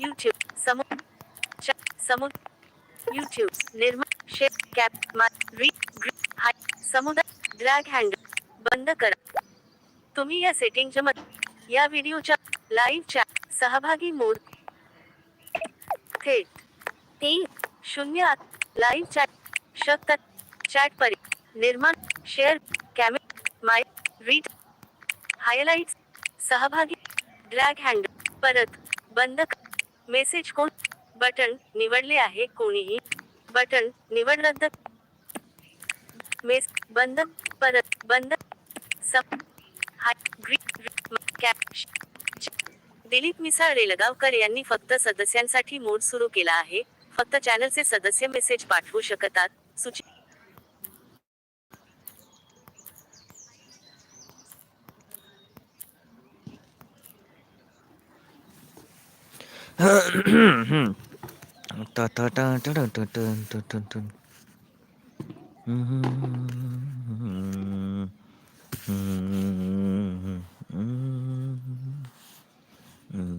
YouTube समूह च- YouTube YouTube निर्माण शेप कॅप मार री ग्रुप हाय समुदाय ड्रॅग हँडल बंद करा तुम्ही या सेटिंगच्या मध्ये या व्हिडिओच्या लाईव्ह चॅट सहभागी मोड थेट तीन शून्य आठ लाईव्ह चॅट शकतात चॅट परी निर्माण शेअर कॅमे माय रीड हायलाइट्स सहभागी ड्रॅग हँड परत बंद मेसेज कोण बटन निवडले आहे कोणीही? बटन निवड रद्द मेस बंद परत बंद सप दिलीप मिसाळ रेलगावकर यांनी फक्त सदस्यांसाठी मोड सुरू केला आहे. फक्त चॅनलचे सदस्य मेसेज पाठवू शकतात. सूची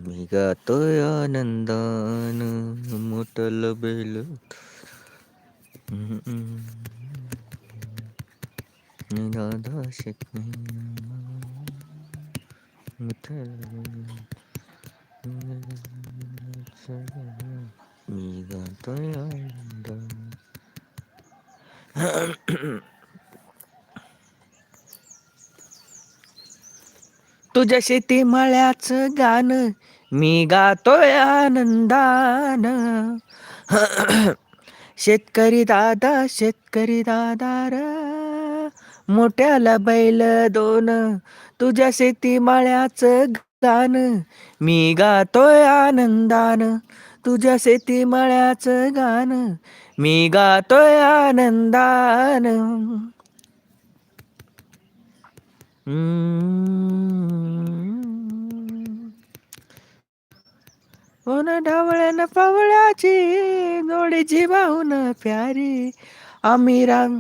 मी गातोय आनंदान मोठल बेल राधा शिकणे मी तुझ्या शेती मळ्याचं गाणं मी गातोय आनंदान. शेतकरी दादा शेतकरी दादा र. मोठ्याला बैल दोन. तुझ्या शेती मळ्याचं गाणं मी गातोय आनंदान तुझ्या शेती मळ्याचं गाणं. हो मी गातोय आनंदान. ओन ढवळ्यान पवळ्याची जोडीची जीवाहून प्यारी. आम्ही रांग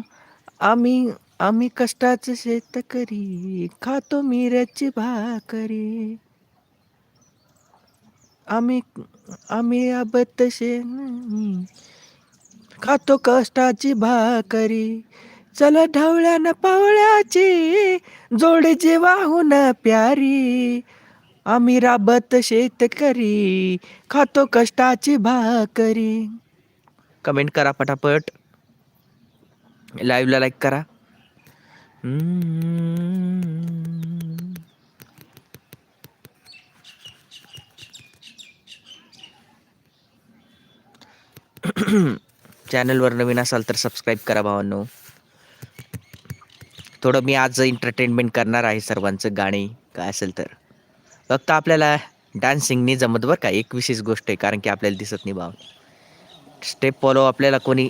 आम्ही आम्ही कष्टाचं शेतकरी खातो मिरची भाकरी. आम्ही आम्ही आबत शेण खातो कष्टाची भाकरी चल ढवळ्यानं पावळ्याची जोडीची वाहून प्यारी. आम्ही राबत शेतकरी खातो कष्टाची भाकरी. कमेंट करा पटापट. लाईव्हला लाईक करा. चॅनलवर नवीन असाल तर सबस्क्राईब करा भावांनो. थोडं मी आज एंटरटेनमेंट करणार आहे सर्वांचं गाणे काय असेल तर. फक्त आपल्याला डान्सिंगने जमत बरं का एक विशेष गोष्ट आहे कारण की आपल्याला दिसत नाही भाव स्टेप फॉलो आपल्याला कोणी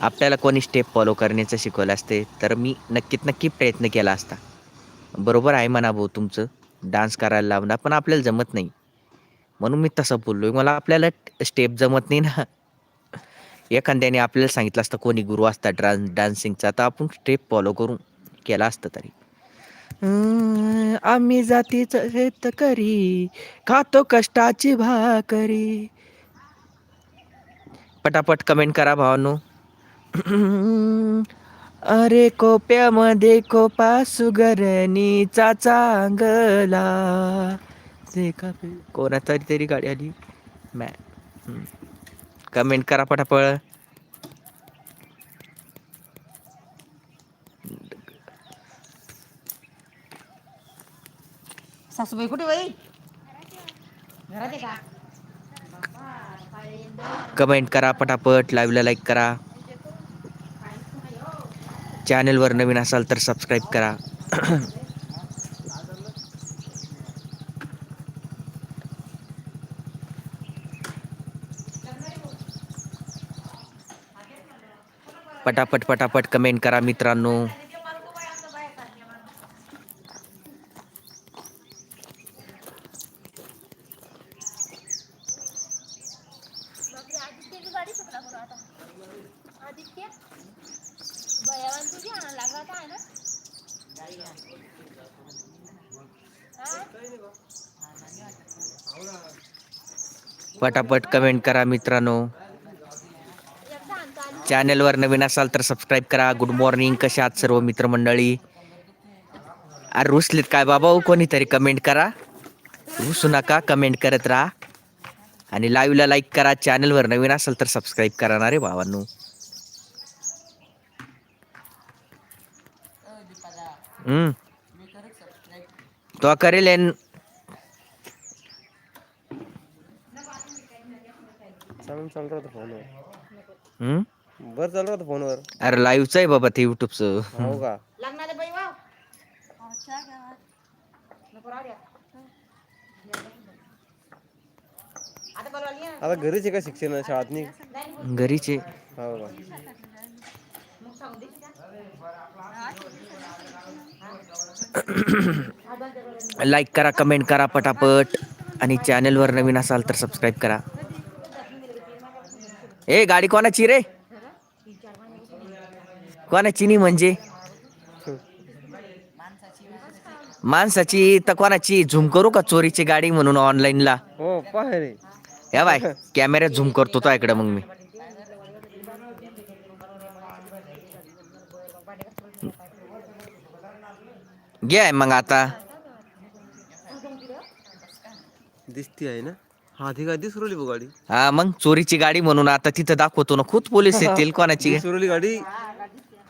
आपल्याला कोणी स्टेप फॉलो करण्याचं शिकवलं असते तर मी नक्कीत नक्की प्रयत्न केला असता. बरोबर आहे म्हणा भाऊ तुमचं डान्स करायला लावणार पण आपल्याला जमत नाही. म्हणून मी तसं बोललोय. मला आपल्याला स्टेप जमत नाही ना. एखाद्याने आपल्याला सांगितलं असतं कोणी गुरु असता डान्स डान्सिंगचा तर आपण स्टेप फॉलो करून केला असतं तरी. आम्ही जातीचं शेतकरी खातो कष्टाची भाकरी. पटापट कमेंट करा भावानो. अरे कोप्यामध्ये कोपा सुगरणीचा चांगला. ते का कोणाचा तरी गाडी आली मॅ। कमेंट करा पटापट सासूबाई कुठे बाई? घरात आहे का? कमेंट करा पटापट लाईव्हला लाईक करा. चॅनलवर नवीन असाल तर सबस्क्राईब करा. पटापट पटापट कमेंट करा मित्रांनो. पटापट कमेंट करा मित्रांनो. चॅनलवर नवीन असाल तर सबस्क्राईब करा. गुड मॉर्निंग कशा आहात सर्व मित्रमंडळी? अरे रुसलीत काय बाबा? हो कोणीतरी कमेंट करा. रुसू नका कमेंट करत राहा. आणि लाईव्हला लाईक करा. चॅनलवर नवीन असाल तर सबस्क्राईब करा ना रे भावांनो. तो करेल चालून चालू राहतं? बरं चालू राहतं फोनवर. अरे लाईव्हचं आहे बाबा ते युट्यूबचं हो का? लग्नाला बाई वाव. नको राहू द्या. आता ना. घरीच आहे का शिक्षण शाळेत नाही घरीचे हो का? मग सांगू दे. लाईक करा कमेंट करा पटापट. आणि चॅनलवर नवीन असाल तर सबस्क्राईब करा. ए गाडी कोणाची रे? कोणाची नाही म्हणजे? माणसाची तर कोणाची? झूम करू का चोरीची गाडी म्हणून ऑनलाईनला? हो या बाय कॅमेऱ्यात झूम करतो तो इकडे मग मी. घे मग आता. दिसती आहे ना? हा ती काय दिसरवली बघ गाडी. हा मग चोरीची गाडी म्हणून आता तिथं दाखवतो ना खूप पोलीस येतील कोणाची? दिसरवली गाडी.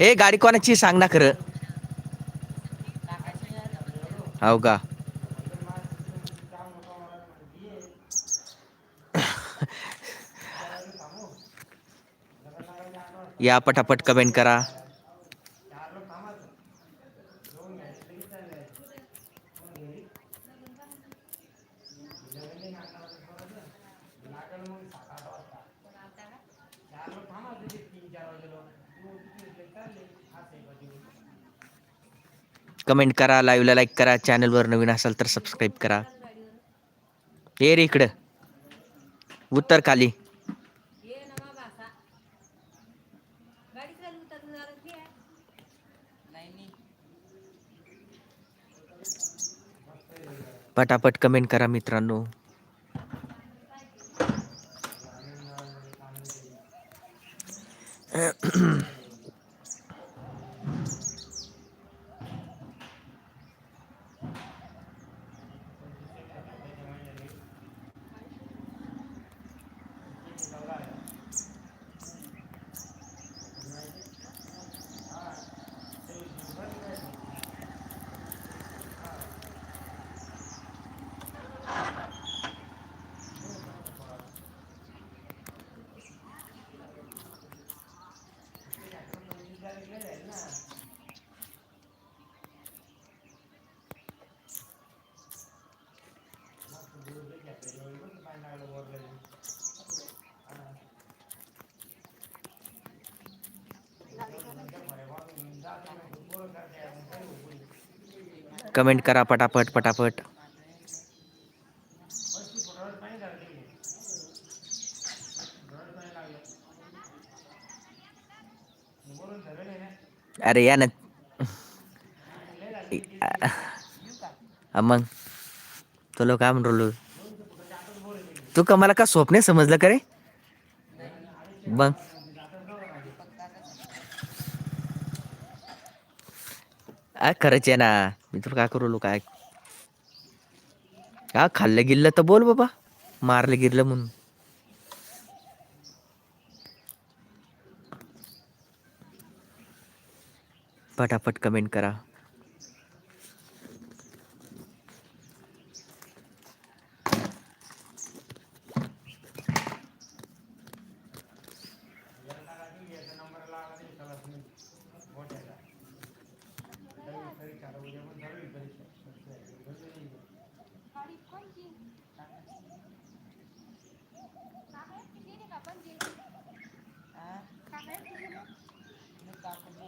हे गाडी कोणाची सांग ना खरं. हो का? या पटापट कमेंट करा. कमेंट करा लाईव्हला लाईक करा चॅनलवर नवीन असाल तर सबस्क्राईब करा. ये रे इकडं. उत्तर खाली. पटापट कमेंट करा मित्रांनो. कमेंट करा पटापट पटापट. अरे या ना. हा मग तुला काय म्हणलो तू का मला का स्वप्ने समजलं का रे? मग खरंच आहे ना. मी तुला काय करू काय हा खाल्लं गिरलं तर बोल बाबा. मारलं गिरलं म्हणून. पटापट कमेंट करा.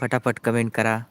फटाफट कमेंट करा.